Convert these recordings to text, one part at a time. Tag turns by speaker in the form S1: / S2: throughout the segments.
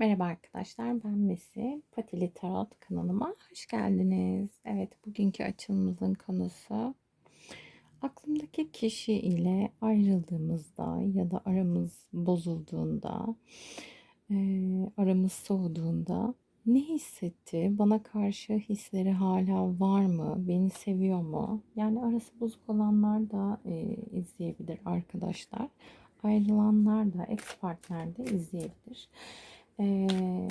S1: Merhaba arkadaşlar, ben Mesi. Patili Tarot kanalıma hoş geldiniz. Evet, bugünkü açılımımızın konusu aklımdaki kişi ile ayrıldığımızda ya da aramız bozulduğunda, e, aramız soğuduğunda ne hissetti? Bana karşı hisleri hala var mı? Beni seviyor mu? Yani arası bozuk olanlar da e, izleyebilir arkadaşlar. Ayrılanlar da ex partner de izleyebilir. Ee,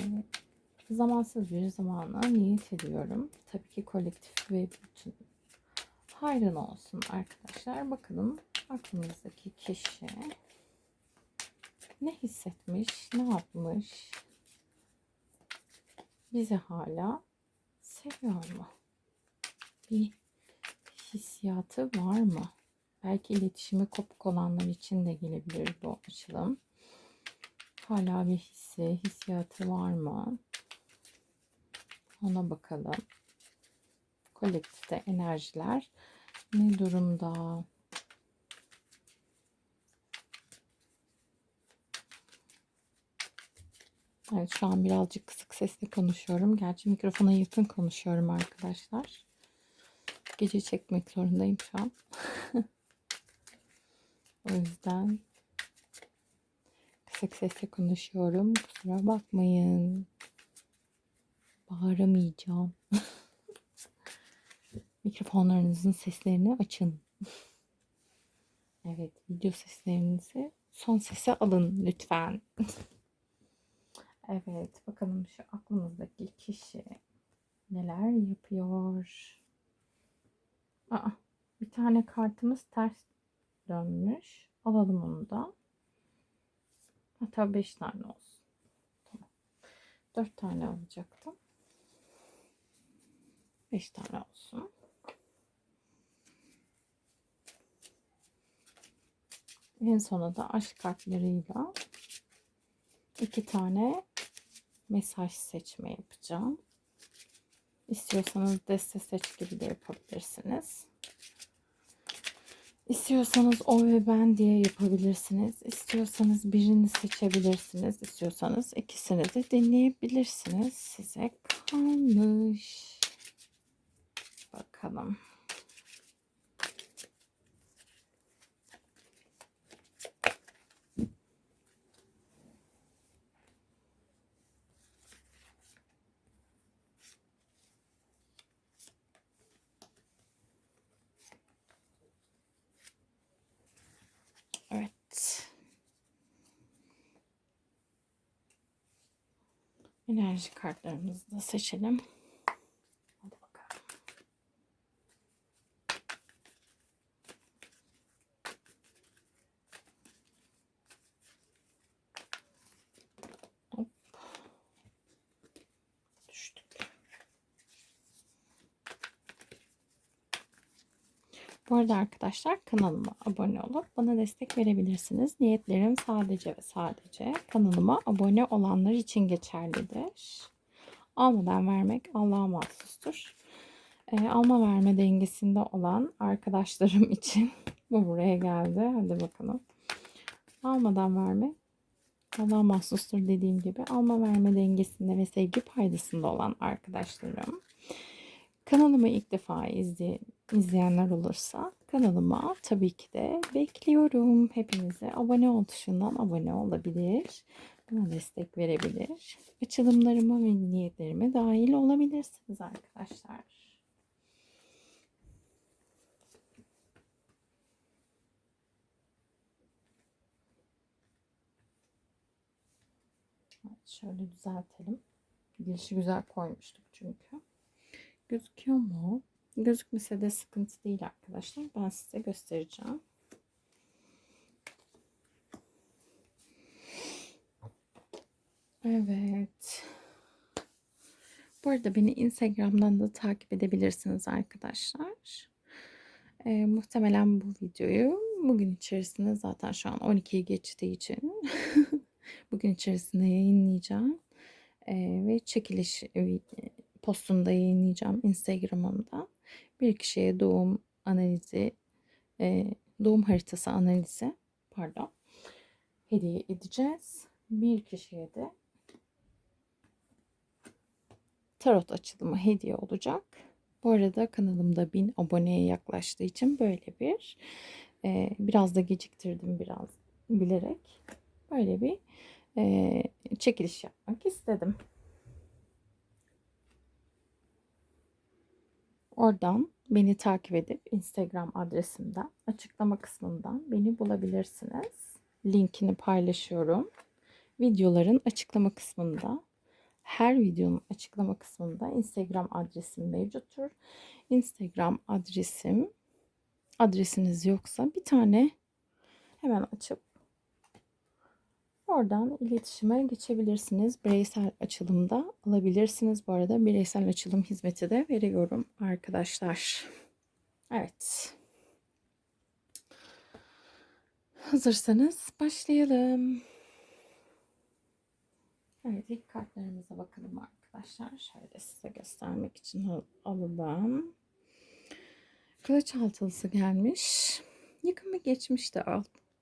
S1: zamansız bir zamana niyet ediyorum. Tabii ki kolektif ve bütün hayrın olsun arkadaşlar. Bakalım aklımızdaki kişi ne hissetmiş, ne yapmış? Bizi hala seviyor mu? Bir hissiyatı var mı? Belki iletişimi kopuk olanlar için de gelebilir bu açılım. Hala bir hissi, hissiyatı var mı? Ona bakalım. Kolektifte enerjiler ne durumda? Evet şu an birazcık kısık sesle konuşuyorum. Gerçi mikrofona yakın konuşuyorum arkadaşlar. Gece çekmek zorundayım şu an. o yüzden kısık sesle konuşuyorum. Kusura bakmayın. Bağıramayacağım. Mikrofonlarınızın seslerini açın. Evet, video seslerinizi son sese alın lütfen. evet, bakalım şu aklımızdaki kişi neler yapıyor. Aa, bir tane kartımız ters dönmüş. Alalım onu da. Hatta 5 tane olsun. Tamam. 4 tane alacaktım. 5 tane olsun. En sona da aşk kartlarıyla iki tane mesaj seçme yapacağım. İstiyorsanız deste seç gibi de yapabilirsiniz. İstiyorsanız o ve ben diye yapabilirsiniz. İstiyorsanız birini seçebilirsiniz. İstiyorsanız ikisini de dinleyebilirsiniz. Size kalmış. Bakalım. Enerji kartlarımızı da seçelim. Arada arkadaşlar kanalıma abone olup bana destek verebilirsiniz. Niyetlerim sadece ve sadece kanalıma abone olanlar için geçerlidir. Almadan vermek Allah'a mahsustur. E, alma verme dengesinde olan arkadaşlarım için bu buraya geldi. Hadi bakalım. Almadan vermek Allah'a mahsustur dediğim gibi alma verme dengesinde ve sevgi paydasında olan arkadaşlarım Kanalımı ilk defa izley izleyenler olursa kanalıma tabii ki de bekliyorum. Hepinize abone ol tuşundan abone olabilir. Bana destek verebilir. Açılımlarıma ve niyetlerime dahil olabilirsiniz arkadaşlar. Şöyle düzeltelim. Girişi güzel koymuştuk çünkü. Gözüküyor mu? Gözükmese de sıkıntı değil arkadaşlar. Ben size göstereceğim. Evet. Bu arada beni Instagram'dan da takip edebilirsiniz arkadaşlar. Ee, muhtemelen bu videoyu bugün içerisinde zaten şu an 12'yi geçtiği için bugün içerisinde yayınlayacağım. Ee, ve çekiliş postunda yayınlayacağım Instagram'ımda. Bir kişiye doğum analizi, e, doğum haritası analizi pardon hediye edeceğiz. Bir kişiye de tarot açılımı hediye olacak. Bu arada kanalımda 1000 aboneye yaklaştığı için böyle bir e, biraz da geciktirdim biraz bilerek böyle bir e, çekiliş yapmak istedim. Oradan beni takip edip Instagram adresimden açıklama kısmından beni bulabilirsiniz. Linkini paylaşıyorum. Videoların açıklama kısmında her videonun açıklama kısmında Instagram adresim mevcuttur. Instagram adresim adresiniz yoksa bir tane hemen açıp oradan iletişime geçebilirsiniz. Bireysel açılımda alabilirsiniz. Bu arada bireysel açılım hizmeti de veriyorum arkadaşlar. Evet. Hazırsanız başlayalım. Evet ilk kartlarımıza bakalım arkadaşlar. Şöyle size göstermek için alalım. Kılıç altılısı gelmiş. Yakın bir geçmişte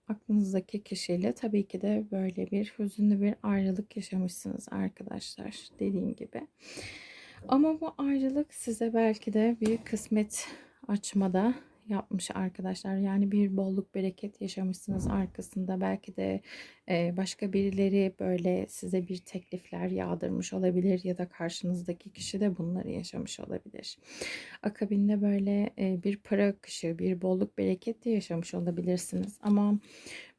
S1: aklınızdaki kişiyle tabii ki de böyle bir hüzünlü bir ayrılık yaşamışsınız arkadaşlar. Dediğim gibi. Ama bu ayrılık size belki de bir kısmet açmada yapmış arkadaşlar. Yani bir bolluk bereket yaşamışsınız arkasında. Belki de başka birileri böyle size bir teklifler yağdırmış olabilir ya da karşınızdaki kişi de bunları yaşamış olabilir. Akabinde böyle bir para akışı, bir bolluk bereket de yaşamış olabilirsiniz. Ama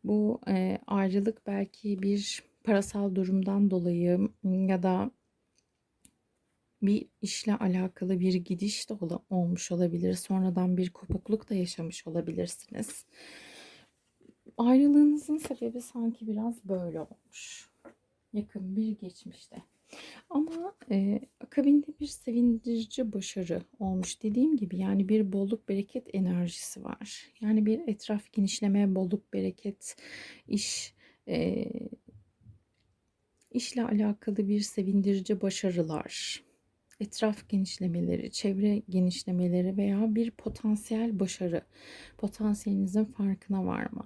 S1: bu ayrılık belki bir parasal durumdan dolayı ya da bir işle alakalı bir gidiş de olmuş olabilir. Sonradan bir kopukluk da yaşamış olabilirsiniz. Ayrılığınızın sebebi sanki biraz böyle olmuş. Yakın bir geçmişte. Ama e, akabinde bir sevindirici başarı olmuş dediğim gibi yani bir bolluk bereket enerjisi var. Yani bir etraf genişleme, bolluk bereket, iş, e, işle alakalı bir sevindirici başarılar, etraf genişlemeleri, çevre genişlemeleri veya bir potansiyel başarı, potansiyelinizin farkına varma.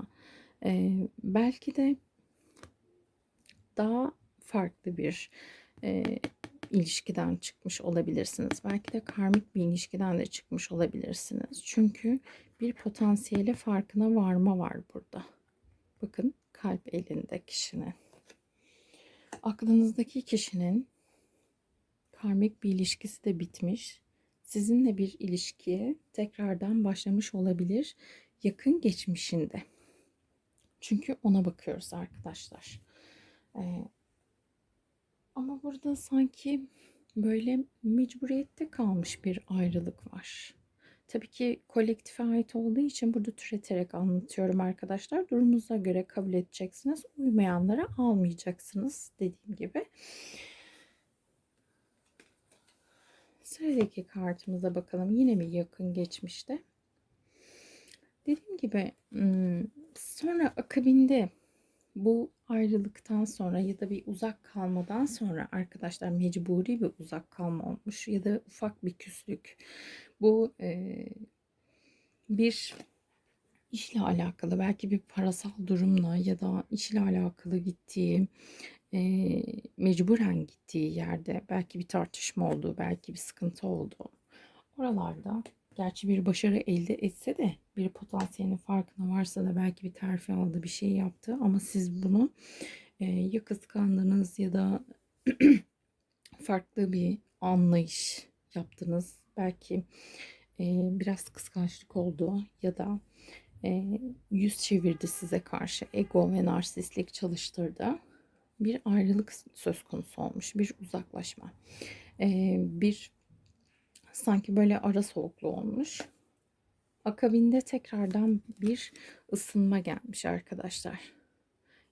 S1: Ee, belki de daha farklı bir e, ilişkiden çıkmış olabilirsiniz. Belki de karmik bir ilişkiden de çıkmış olabilirsiniz. Çünkü bir potansiyeli farkına varma var burada. Bakın kalp elinde kişinin. Aklınızdaki kişinin karmik bir ilişkisi de bitmiş. Sizinle bir ilişkiye tekrardan başlamış olabilir yakın geçmişinde. Çünkü ona bakıyoruz arkadaşlar. Ee, ama burada sanki böyle mecburiyette kalmış bir ayrılık var. Tabii ki kolektife ait olduğu için burada türeterek anlatıyorum arkadaşlar. Durumunuza göre kabul edeceksiniz. Uymayanlara almayacaksınız dediğim gibi. Sıradaki kartımıza bakalım. Yine mi yakın geçmişte? Dediğim gibi sonra akabinde bu ayrılıktan sonra ya da bir uzak kalmadan sonra arkadaşlar mecburi bir uzak kalma olmuş ya da ufak bir küslük. Bu e, bir işle alakalı belki bir parasal durumla ya da işle alakalı gittiği e, mecburen gittiği yerde belki bir tartışma oldu, belki bir sıkıntı oldu. Oralarda gerçi bir başarı elde etse de bir potansiyelin farkına varsa da belki bir terfi aldı, bir şey yaptı ama siz bunu e, ya kıskandınız ya da farklı bir anlayış yaptınız. Belki e, biraz kıskançlık oldu ya da e, yüz çevirdi size karşı ego ve narsistlik çalıştırdı bir ayrılık söz konusu olmuş. Bir uzaklaşma. Ee, bir sanki böyle ara soğuklu olmuş. Akabinde tekrardan bir ısınma gelmiş arkadaşlar.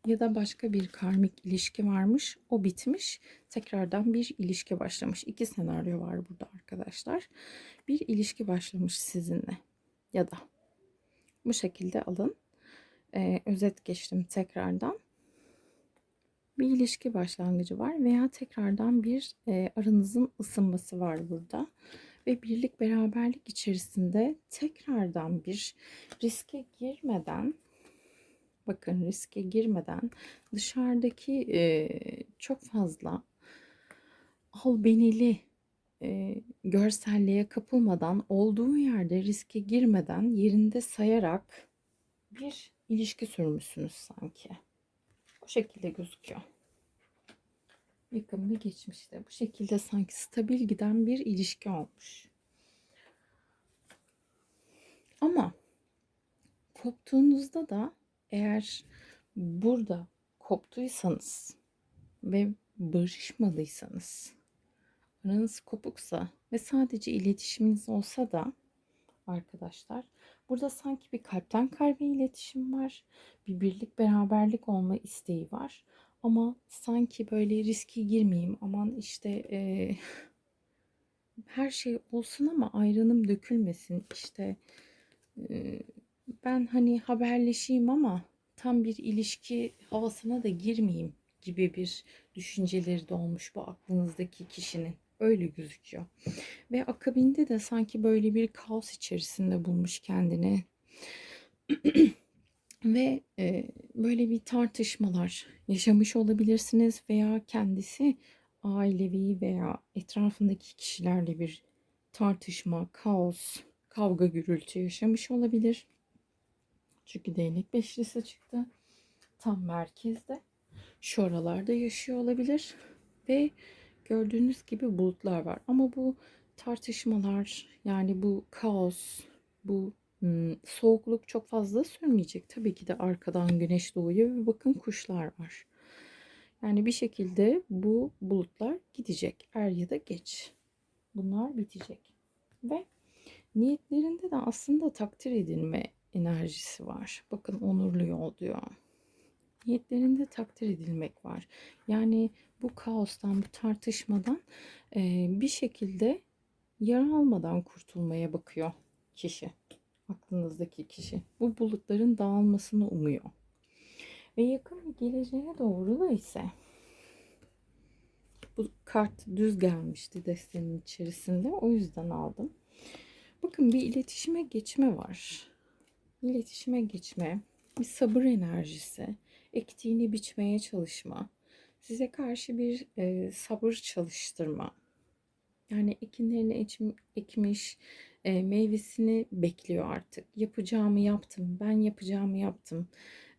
S1: Ya da başka bir karmik ilişki varmış. O bitmiş. Tekrardan bir ilişki başlamış. İki senaryo var burada arkadaşlar. Bir ilişki başlamış sizinle. Ya da bu şekilde alın. Ee, özet geçtim tekrardan bir ilişki başlangıcı var veya tekrardan bir e, aranızın ısınması var burada ve birlik beraberlik içerisinde tekrardan bir riske girmeden bakın riske girmeden dışarıdaki e, çok fazla albenili e, görselliğe kapılmadan, olduğu yerde riske girmeden yerinde sayarak bir ilişki sürmüşsünüz sanki. Bu şekilde gözüküyor. Yakın bir geçmişte bu şekilde sanki stabil giden bir ilişki olmuş. Ama koptuğunuzda da eğer burada koptuysanız ve barışmadıysanız aranız kopuksa ve sadece iletişiminiz olsa da arkadaşlar burada sanki bir kalpten kalbe iletişim var. Bir birlik beraberlik olma isteği var. Ama sanki böyle riske girmeyeyim aman işte e, her şey olsun ama ayranım dökülmesin işte e, ben hani haberleşeyim ama tam bir ilişki havasına da girmeyeyim gibi bir düşünceleri de olmuş bu aklınızdaki kişinin. Öyle gözüküyor. Ve akabinde de sanki böyle bir kaos içerisinde bulmuş kendini. Ve e, böyle bir tartışmalar yaşamış olabilirsiniz veya kendisi ailevi veya etrafındaki kişilerle bir tartışma, kaos, kavga gürültü yaşamış olabilir. Çünkü değnek beşlisi çıktı. Tam merkezde. Şu aralarda yaşıyor olabilir. Ve gördüğünüz gibi bulutlar var. Ama bu tartışmalar yani bu kaos, bu hmm, soğukluk çok fazla sürmeyecek. Tabii ki de arkadan güneş doğuyor ve bakın kuşlar var. Yani bir şekilde bu bulutlar gidecek. Er ya da geç. Bunlar bitecek. Ve niyetlerinde de aslında takdir edilme enerjisi var. Bakın onurlu yol diyor. Niyetlerinde takdir edilmek var. Yani bu kaostan, bu tartışmadan e, bir şekilde yara almadan kurtulmaya bakıyor kişi. Aklınızdaki kişi. Bu bulutların dağılmasını umuyor. Ve yakın bir geleceğe doğru da ise bu kart düz gelmişti destenin içerisinde. O yüzden aldım. Bakın bir iletişime geçme var. İletişime geçme, bir sabır enerjisi, ektiğini biçmeye çalışma, size karşı bir e, sabır çalıştırma. Yani ekinlerini ekim, ekmiş, e, meyvesini bekliyor artık. Yapacağımı yaptım, ben yapacağımı yaptım.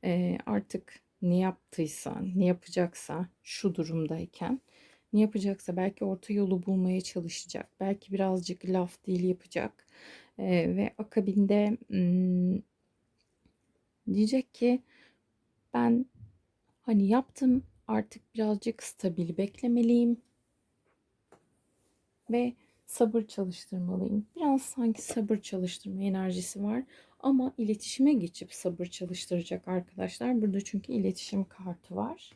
S1: E, artık ne yaptıysa, ne yapacaksa şu durumdayken ne yapacaksa belki orta yolu bulmaya çalışacak. Belki birazcık laf değil yapacak. E, ve akabinde hmm, diyecek ki ben hani yaptım artık birazcık stabil beklemeliyim ve sabır çalıştırmalıyım. Biraz sanki sabır çalıştırma enerjisi var ama iletişime geçip sabır çalıştıracak arkadaşlar. Burada çünkü iletişim kartı var.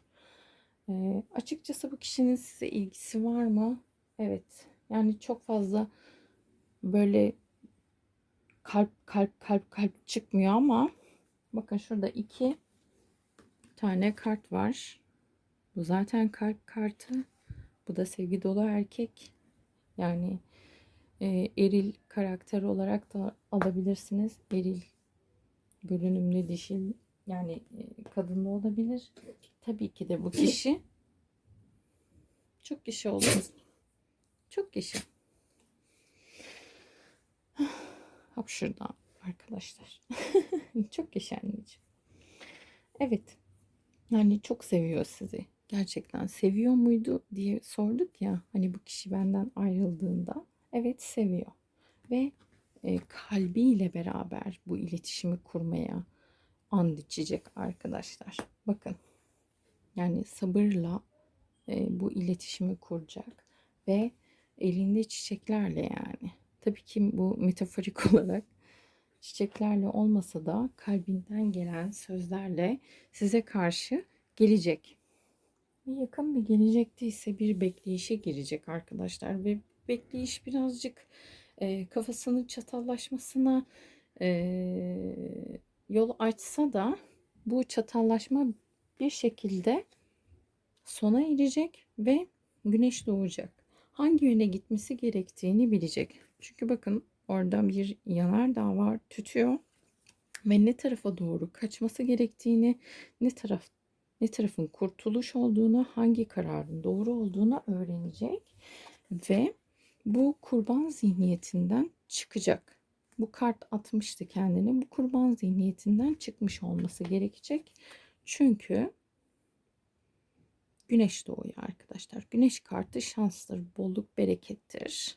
S1: E, açıkçası bu kişinin size ilgisi var mı? Evet. Yani çok fazla böyle kalp kalp kalp kalp çıkmıyor ama bakın şurada iki tane kart var. Bu zaten kalp kartı. Bu da sevgi dolu erkek. Yani e, eril karakter olarak da alabilirsiniz. Eril görünümlü dişil yani e, kadınlı olabilir. Tabii ki de bu kişi çok kişi olur. Çok kişi. Hapşırdan arkadaşlar. çok kişi anneciğim. Evet. Yani çok seviyor sizi. Gerçekten seviyor muydu diye sorduk ya. Hani bu kişi benden ayrıldığında. Evet seviyor. Ve e, kalbiyle beraber bu iletişimi kurmaya and içecek arkadaşlar. Bakın. Yani sabırla e, bu iletişimi kuracak ve elinde çiçeklerle yani. Tabii ki bu metaforik olarak çiçeklerle olmasa da kalbinden gelen sözlerle size karşı gelecek. Yakın bir gelecekte ise bir bekleyişe girecek arkadaşlar ve bekleyiş birazcık e, kafasının çatallaşmasına e, yol açsa da bu çatallaşma bir şekilde sona erecek ve güneş doğacak. Hangi yöne gitmesi gerektiğini bilecek. Çünkü bakın orada bir yanardağ var tütüyor ve ne tarafa doğru kaçması gerektiğini, ne taraf ne tarafın kurtuluş olduğunu, hangi kararın doğru olduğunu öğrenecek ve bu kurban zihniyetinden çıkacak. Bu kart atmıştı kendini. Bu kurban zihniyetinden çıkmış olması gerekecek. Çünkü Güneş doğuyor arkadaşlar. Güneş kartı şanstır, bolluk, berekettir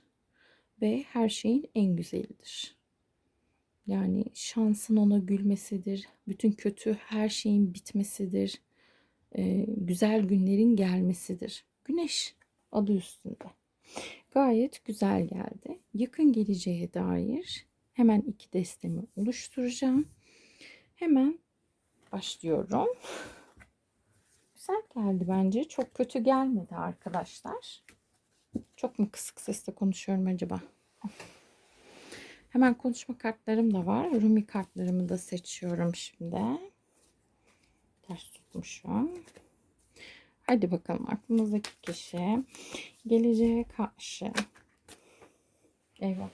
S1: ve her şeyin en güzelidir. Yani şansın ona gülmesidir, bütün kötü her şeyin bitmesidir, ee, güzel günlerin gelmesidir. Güneş adı üstünde. Gayet güzel geldi. Yakın geleceğe dair hemen iki destemi oluşturacağım. Hemen başlıyorum. Güzel geldi bence. Çok kötü gelmedi arkadaşlar. Çok mu kısık sesle konuşuyorum acaba? Hemen konuşma kartlarım da var. Rumi kartlarımı da seçiyorum şimdi. Ters tutmuşum. Hadi bakalım aklımızdaki kişi geleceğe karşı. Eyvah.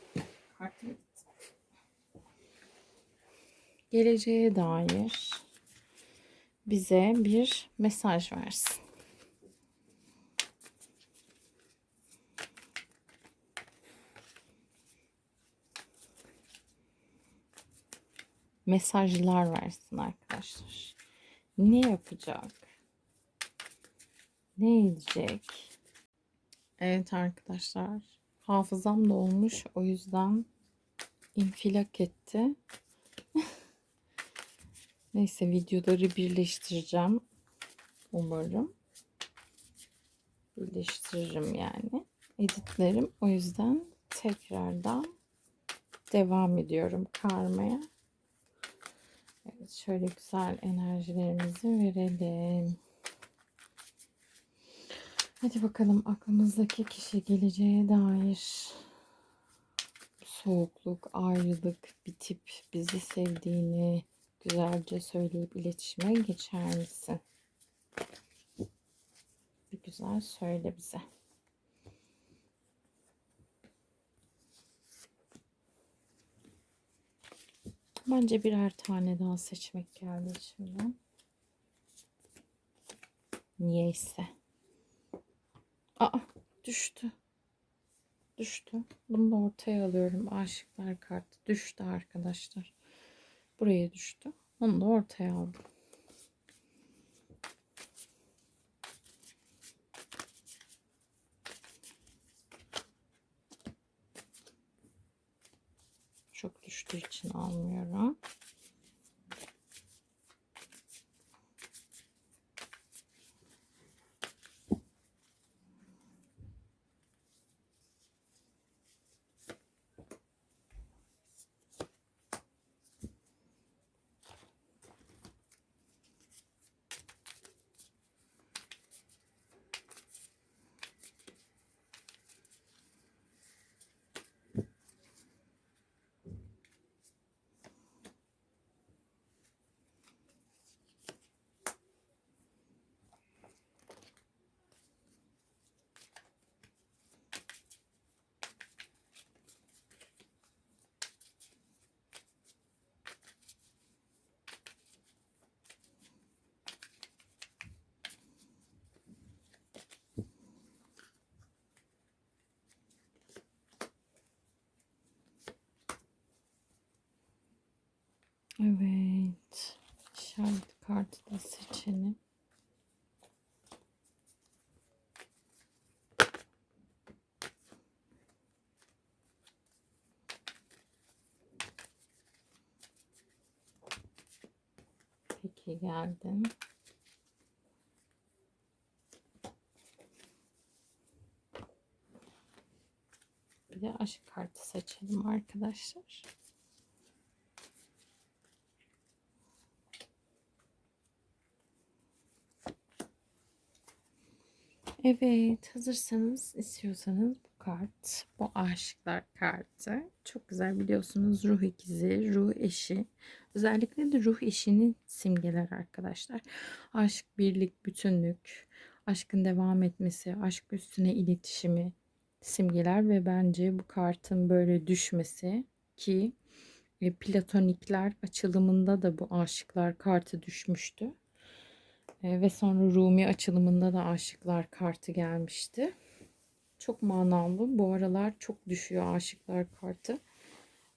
S1: Geleceğe dair bize bir mesaj versin. Mesajlar versin arkadaşlar. Ne yapacak? Ne edecek? Evet arkadaşlar. Hafızam da olmuş. O yüzden infilak etti. Neyse videoları birleştireceğim. Umarım. Birleştiririm yani. Editlerim. O yüzden tekrardan devam ediyorum karmaya. Şöyle güzel enerjilerimizi verelim. Hadi bakalım aklımızdaki kişi geleceğe dair soğukluk, ayrılık, bitip bizi sevdiğini, güzelce söyleyip iletişime geçer misin? Bir güzel söyle bize. Bence birer tane daha seçmek geldi şimdi. Niyeyse. Aa düştü. Düştü. Bunu da ortaya alıyorum. Aşıklar kartı düştü arkadaşlar buraya düştü. Onu da ortaya aldım. Çok düştüğü için almıyorum. Evet. İşaret kartı da seçelim. Peki geldim. Bir de aşk kartı seçelim arkadaşlar. Evet, hazırsanız, istiyorsanız bu kart, bu aşıklar kartı. Çok güzel biliyorsunuz ruh ikizi, ruh eşi. Özellikle de ruh eşinin simgeler arkadaşlar. Aşk, birlik, bütünlük, aşkın devam etmesi, aşk üstüne iletişimi simgeler ve bence bu kartın böyle düşmesi ki e, platonikler açılımında da bu aşıklar kartı düşmüştü. E, ve sonra Rumi açılımında da aşıklar kartı gelmişti. Çok manalı. Bu aralar çok düşüyor aşıklar kartı.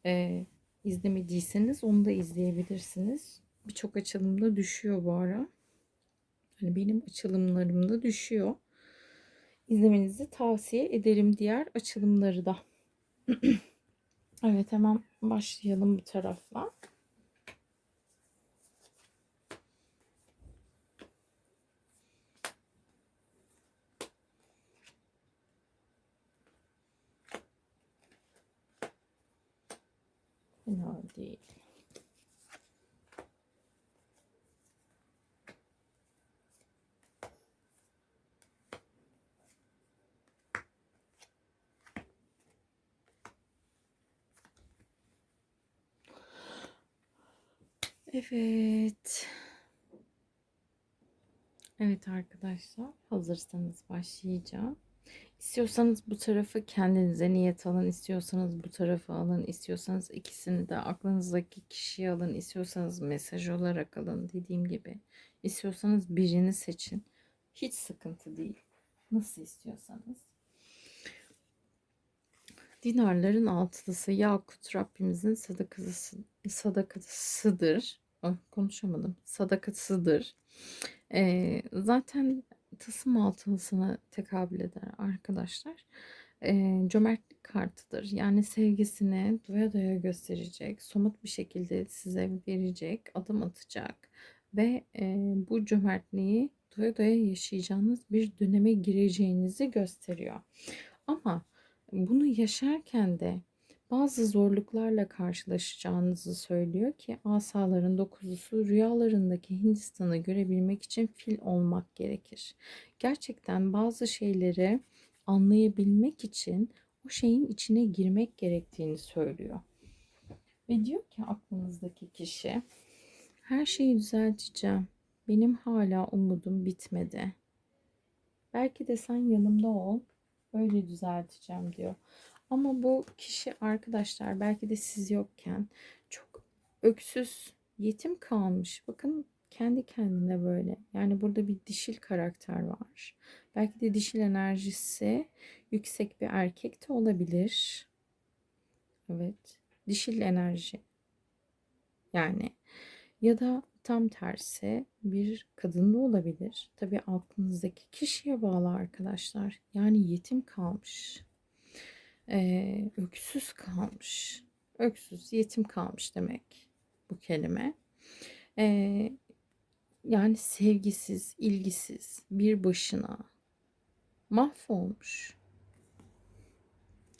S1: Ee, izlemediyseniz onu da izleyebilirsiniz. Birçok açılımda düşüyor bu ara. Hani benim açılımlarımda düşüyor. İzlemenizi tavsiye ederim diğer açılımları da. evet hemen başlayalım bu tarafla. Değil. Evet. Evet arkadaşlar hazırsanız başlayacağım. İstiyorsanız bu tarafı kendinize niyet alın, istiyorsanız bu tarafı alın, istiyorsanız ikisini de aklınızdaki kişiye alın, istiyorsanız mesaj olarak alın dediğim gibi. İstiyorsanız birini seçin. Hiç sıkıntı değil. Nasıl istiyorsanız. Dinarların altılısı Yakut Rabbimizin sadakası, sadakasıdır. Ah, konuşamadım. Sadakasıdır. Ee, zaten tılsım altılısına tekabül eder arkadaşlar. E, cömertlik kartıdır. Yani sevgisini doya doya gösterecek, somut bir şekilde size verecek, adım atacak ve e, bu cömertliği doya doya yaşayacağınız bir döneme gireceğinizi gösteriyor. Ama bunu yaşarken de bazı zorluklarla karşılaşacağınızı söylüyor ki asaların dokuzusu rüyalarındaki Hindistan'ı görebilmek için fil olmak gerekir. Gerçekten bazı şeyleri anlayabilmek için o şeyin içine girmek gerektiğini söylüyor. Ve diyor ki aklınızdaki kişi her şeyi düzelteceğim. Benim hala umudum bitmedi. Belki de sen yanımda ol. Öyle düzelteceğim diyor. Ama bu kişi arkadaşlar belki de siz yokken çok öksüz, yetim kalmış. Bakın kendi kendine böyle. Yani burada bir dişil karakter var. Belki de dişil enerjisi yüksek bir erkek de olabilir. Evet. Dişil enerji. Yani ya da tam tersi bir kadın da olabilir. Tabii aklınızdaki kişiye bağlı arkadaşlar. Yani yetim kalmış e, öksüz kalmış. Öksüz, yetim kalmış demek bu kelime. E, yani sevgisiz, ilgisiz, bir başına mahvolmuş.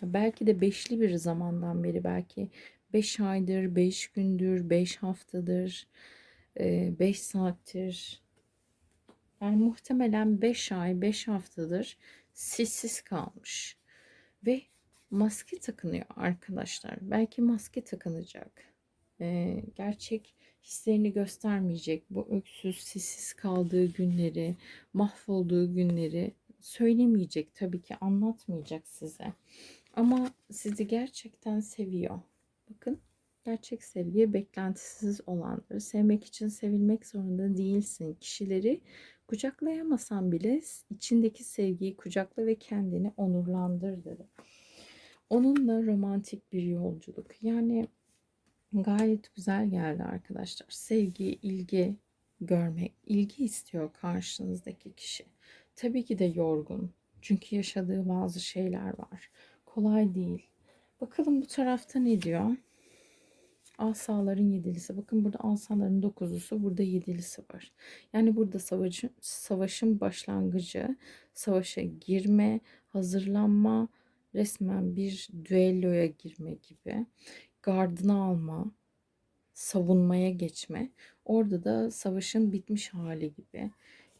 S1: Belki de beşli bir zamandan beri belki beş aydır, beş gündür, beş haftadır, beş saattir. Yani muhtemelen beş ay, beş haftadır sessiz kalmış. Ve maske takınıyor arkadaşlar. Belki maske takınacak. Ee, gerçek hislerini göstermeyecek. Bu öksüz, sessiz kaldığı günleri, mahvolduğu günleri söylemeyecek. Tabii ki anlatmayacak size. Ama sizi gerçekten seviyor. Bakın gerçek sevgi beklentisiz olandır. Sevmek için sevilmek zorunda değilsin. Kişileri kucaklayamasan bile içindeki sevgiyi kucakla ve kendini onurlandır dedi. Onunla romantik bir yolculuk. Yani gayet güzel geldi arkadaşlar. Sevgi, ilgi görmek, ilgi istiyor karşınızdaki kişi. Tabii ki de yorgun. Çünkü yaşadığı bazı şeyler var. Kolay değil. Bakalım bu tarafta ne diyor? Asaların yedilisi. Bakın burada asaların dokuzusu, burada yedilisi var. Yani burada savaşın, savaşın başlangıcı, savaşa girme, hazırlanma, resmen bir düelloya girme gibi. Gardını alma, savunmaya geçme. Orada da savaşın bitmiş hali gibi.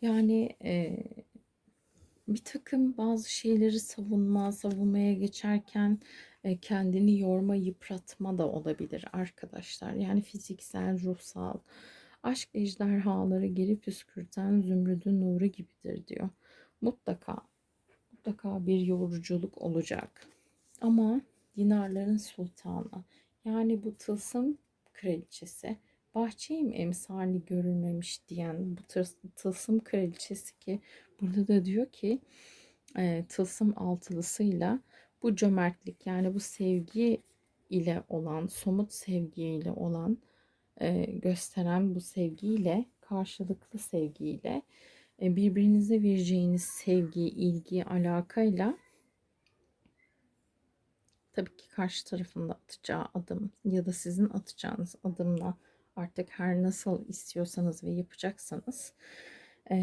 S1: Yani e, bir takım bazı şeyleri savunma, savunmaya geçerken e, kendini yorma, yıpratma da olabilir arkadaşlar. Yani fiziksel, ruhsal, aşk ejderhaları geri püskürten zümrüdün nuru gibidir diyor. Mutlaka mutlaka bir yoruculuk olacak. Ama dinarların sultanı yani bu tılsım kraliçesi bahçeyim emsali görülmemiş diyen bu tılsım kraliçesi ki burada da diyor ki e, tılsım altılısıyla bu cömertlik yani bu sevgi ile olan somut sevgiyle olan e, gösteren bu sevgiyle karşılıklı sevgiyle birbirinize vereceğiniz sevgi, ilgi, alakayla tabii ki karşı tarafın da atacağı adım ya da sizin atacağınız adımla artık her nasıl istiyorsanız ve yapacaksanız e,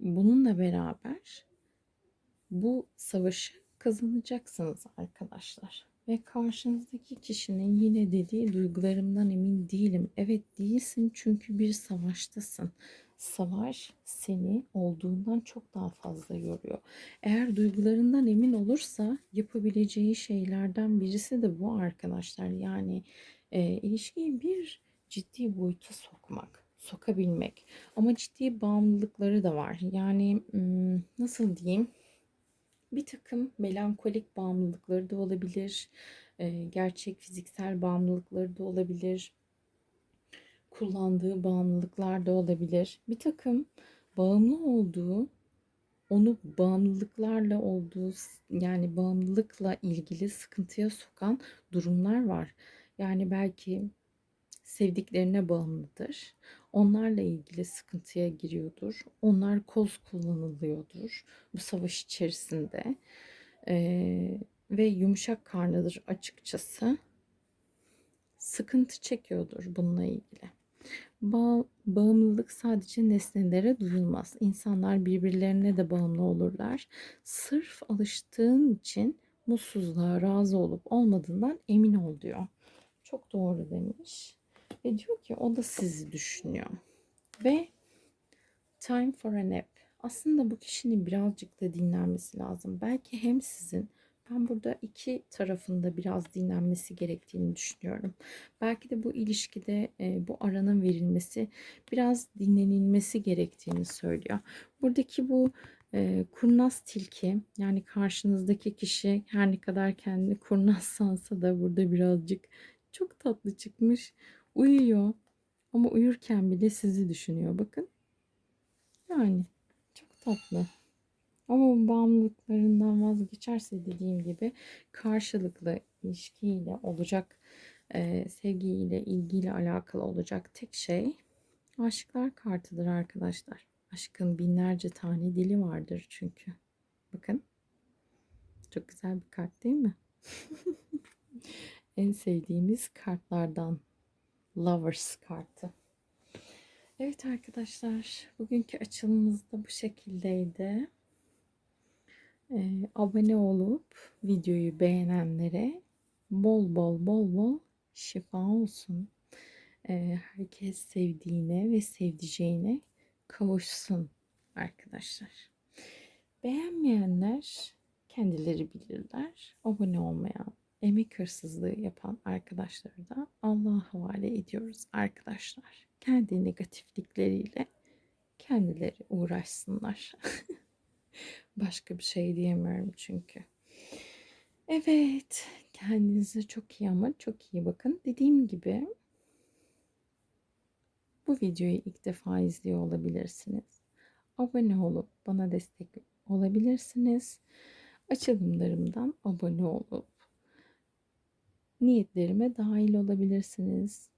S1: bununla beraber bu savaşı kazanacaksınız arkadaşlar. Ve karşınızdaki kişinin yine dediği duygularımdan emin değilim. Evet değilsin çünkü bir savaştasın. Savaş seni olduğundan çok daha fazla yoruyor. Eğer duygularından emin olursa yapabileceği şeylerden birisi de bu arkadaşlar. Yani e, ilişkiyi bir ciddi boyuta sokmak, sokabilmek. Ama ciddi bağımlılıkları da var. Yani nasıl diyeyim? bir takım melankolik bağımlılıkları da olabilir. E, gerçek fiziksel bağımlılıkları da olabilir. Kullandığı bağımlılıklar da olabilir. Bir takım bağımlı olduğu, onu bağımlılıklarla olduğu yani bağımlılıkla ilgili sıkıntıya sokan durumlar var. Yani belki sevdiklerine bağımlıdır. Onlarla ilgili sıkıntıya giriyordur. Onlar koz kullanılıyordur bu savaş içerisinde. Ee, ve yumuşak karnıdır açıkçası. Sıkıntı çekiyordur bununla ilgili. Ba bağımlılık sadece nesnelere duyulmaz. İnsanlar birbirlerine de bağımlı olurlar. Sırf alıştığın için mutsuzluğa razı olup olmadığından emin ol diyor. Çok doğru demiş. Ve diyor ki o da sizi düşünüyor. Ve time for a nap. Aslında bu kişinin birazcık da dinlenmesi lazım. Belki hem sizin ben burada iki tarafında biraz dinlenmesi gerektiğini düşünüyorum. Belki de bu ilişkide e, bu aranın verilmesi biraz dinlenilmesi gerektiğini söylüyor. Buradaki bu e, kurnaz tilki yani karşınızdaki kişi her ne kadar kendini kurnaz sansa da burada birazcık çok tatlı çıkmış. Uyuyor. Ama uyurken bile sizi düşünüyor. Bakın. Yani çok tatlı. Ama bağımlılıklarından vazgeçerse dediğim gibi karşılıklı ilişkiyle olacak e, sevgiyle, ilgiyle alakalı olacak tek şey aşıklar kartıdır arkadaşlar. Aşkın binlerce tane dili vardır çünkü. Bakın. Çok güzel bir kart değil mi? en sevdiğimiz kartlardan Lovers kartı. Evet arkadaşlar bugünkü açılımımız da bu şekildeydi. Ee, abone olup videoyu beğenenlere bol bol bol bol şifa olsun. Ee, herkes sevdiğine ve sevdiceğine kavuşsun arkadaşlar. Beğenmeyenler kendileri bilirler. Abone olmayan emek hırsızlığı yapan arkadaşları da Allah'a havale ediyoruz arkadaşlar. Kendi negatiflikleriyle kendileri uğraşsınlar. Başka bir şey diyemiyorum çünkü. Evet, kendinize çok iyi ama çok iyi bakın. Dediğim gibi bu videoyu ilk defa izliyor olabilirsiniz. Abone olup bana destek olabilirsiniz. Açılımlarımdan abone olup niyetlerime dahil olabilirsiniz.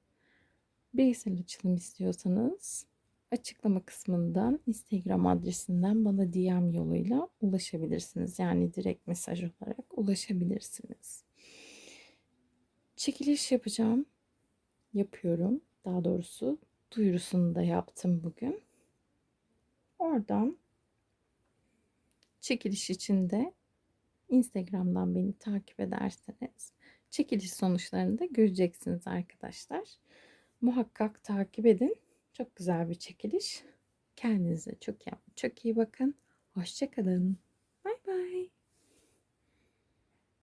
S1: Bireysel açılım istiyorsanız açıklama kısmından Instagram adresinden bana DM yoluyla ulaşabilirsiniz. Yani direkt mesaj olarak ulaşabilirsiniz. Çekiliş yapacağım. Yapıyorum. Daha doğrusu duyurusunu da yaptım bugün. Oradan çekiliş için de Instagram'dan beni takip ederseniz çekiliş sonuçlarını da göreceksiniz arkadaşlar. Muhakkak takip edin. Çok güzel bir çekiliş. Kendinize çok iyi, çok iyi bakın. Hoşçakalın. Bay bay.